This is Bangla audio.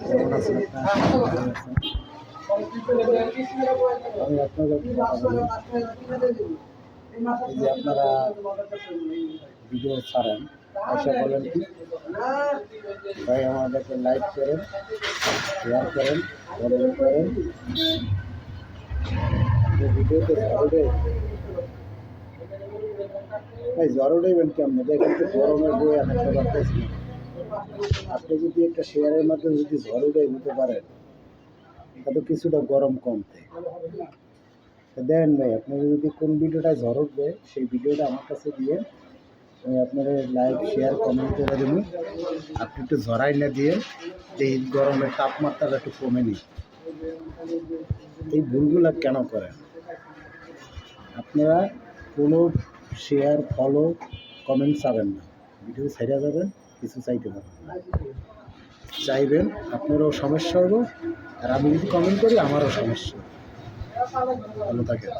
কেমন আছেন যে আপনারা ভিডিও ছাড়েন আমাদেরকে লাইক করেন শেয়ার করেন কমেন্ট করেন ভিডিওতে জ্বর উঠেবেন কেমন দেখেন তো গরমের বই আর একটা পারতেছি না। আপনি যদি একটা শেয়ারের মাধ্যমে যদি ঝড় উঠে নিতে পারেন তাহলে কিছুটা গরম কমতে। দেন ভাই, আপনার যদি কোন ভিডিওটা ঝড় উঠবে, সেই ভিডিওটা আমার কাছে দিয়ে আমি আপনার লাইক শেয়ার কমেন্ট করে দেবো। আপনি একটু ঝরাই না দিয়ে এই গরমের তাপমাত্রাটা একটু কমে নিই এই ভুলগুলো কেন করেন? আপনারা কোনো শেয়ার ফলো কমেন্ট চাবেন না। ভিডিও ছেড়ে যাবেন, কিছু চাইতে না। চাইবেন, আপনারও সমস্যা হব, আর আমি যদি কমেন্ট করি, আমারও সমস্যা ভালো থাকেন